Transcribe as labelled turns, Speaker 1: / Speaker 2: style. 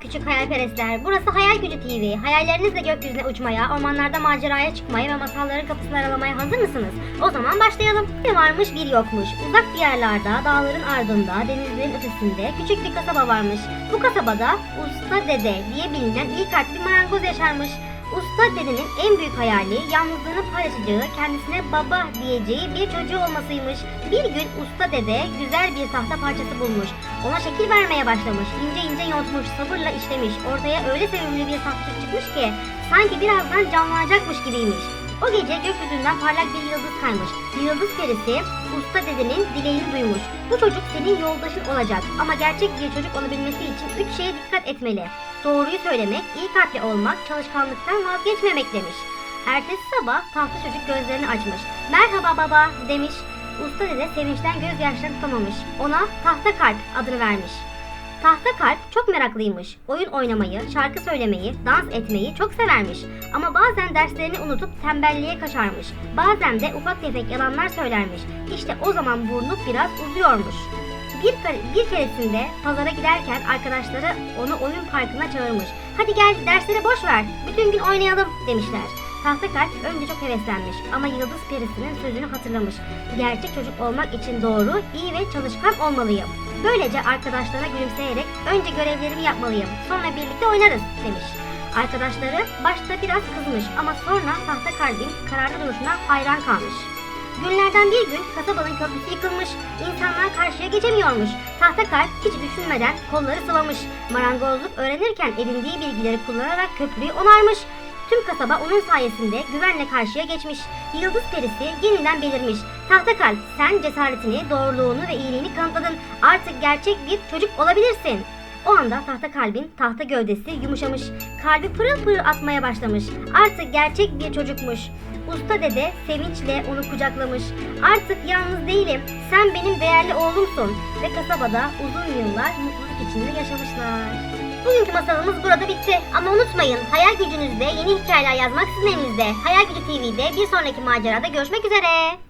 Speaker 1: Küçük hayalperestler. Burası Hayal Gücü TV. Hayallerinizle gökyüzüne uçmaya, ormanlarda maceraya çıkmaya ve masalların kapısını aralamaya hazır mısınız? O zaman başlayalım. Bir varmış bir yokmuş. Uzak bir yerlerde, dağların ardında, denizlerin ötesinde küçük bir kasaba varmış. Bu kasabada Usta Dede diye bilinen iyi kalpli marangoz yaşarmış. Usta dedenin en büyük hayali yalnızlığını paylaşacağı, kendisine baba diyeceği bir çocuğu olmasıymış. Bir gün usta dede güzel bir tahta parçası bulmuş. Ona şekil vermeye başlamış. İnce ince yontmuş, sabırla işlemiş. Ortaya öyle sevimli bir tahta çıkmış ki sanki birazdan canlanacakmış gibiymiş. O gece gökyüzünden parlak bir yıldız kaymış. Yıldız perisi usta dedenin dileğini duymuş. Bu çocuk senin yoldaşın olacak ama gerçek bir çocuk olabilmesi için üç şeye dikkat etmeli. Doğruyu söylemek, iyi kalpli olmak, çalışkanlıktan vazgeçmemek demiş. Ertesi sabah tahta çocuk gözlerini açmış. Merhaba baba demiş. Usta dede sevinçten gözyaşlarını tutamamış. Ona tahta kalp adını vermiş. Tahta kalp çok meraklıymış. Oyun oynamayı, şarkı söylemeyi, dans etmeyi çok severmiş. Ama bazen derslerini unutup tembelliğe kaçarmış. Bazen de ufak tefek yalanlar söylermiş. İşte o zaman burnu biraz uzuyormuş. Bir, bir keresinde pazara giderken arkadaşları onu oyun parkına çağırmış. Hadi gel dersleri boş ver, bütün gün oynayalım demişler. Tahta kalp önce çok heveslenmiş ama Yıldız Perisi'nin sözünü hatırlamış. Gerçek çocuk olmak için doğru, iyi ve çalışkan olmalıyım. Böylece arkadaşlarına gülümseyerek önce görevlerimi yapmalıyım, sonra birlikte oynarız demiş. Arkadaşları başta biraz kızmış ama sonra tahta kalbin kararlı duruşuna hayran kalmış. Günlerden bir gün kasabanın köprüsü yıkılmış, insanlar karşıya geçemiyormuş. Tahta kalp hiç düşünmeden kolları sıvamış. Marangozluk öğrenirken edindiği bilgileri kullanarak köprüyü onarmış. Tüm kasaba onun sayesinde güvenle karşıya geçmiş. Yıldız perisi yeniden belirmiş. Tahta kalp sen cesaretini, doğruluğunu ve iyiliğini kanıtladın. Artık gerçek bir çocuk olabilirsin. O anda tahta kalbin tahta gövdesi yumuşamış. Kalbi pırıl pırıl atmaya başlamış. Artık gerçek bir çocukmuş. Usta dede sevinçle onu kucaklamış. Artık yalnız değilim. Sen benim değerli oğlumsun. Ve kasabada uzun yıllar mutluluk içinde yaşamışlar. Bugünkü masalımız burada bitti. Ama unutmayın hayal gücünüzde yeni hikayeler yazmak sizin elinizde. Hayal Gücü TV'de bir sonraki macerada görüşmek üzere.